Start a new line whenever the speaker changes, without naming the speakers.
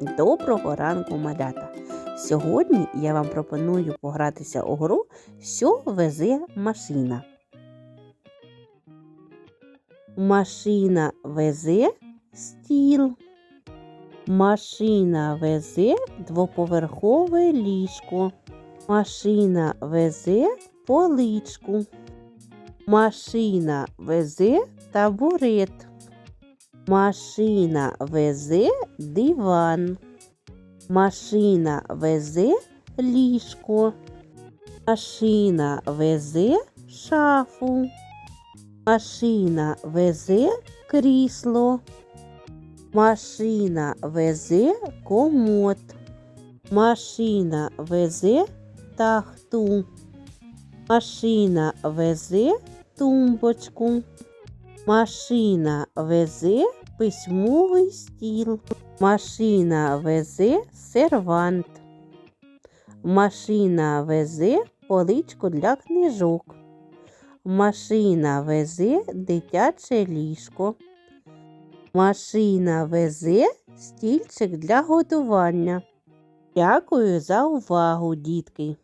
Доброго ранку, малята! Сьогодні я вам пропоную погратися у гру Що везе машина. Машина везе стіл. Машина везе двоповерхове ліжко. Машина везе поличку. Машина везе табурет. Машина везе диван. Машина везе ліжко. Машина везе шафу. Машина везе крісло. Машина везе комод. Машина везе тахту. Машина везе тумбочку. Машина везе письмовий стіл. Машина везе сервант. Машина везе поличку для книжок. Машина везе дитяче ліжко. Машина везе стільчик для готування. Дякую за увагу, дітки!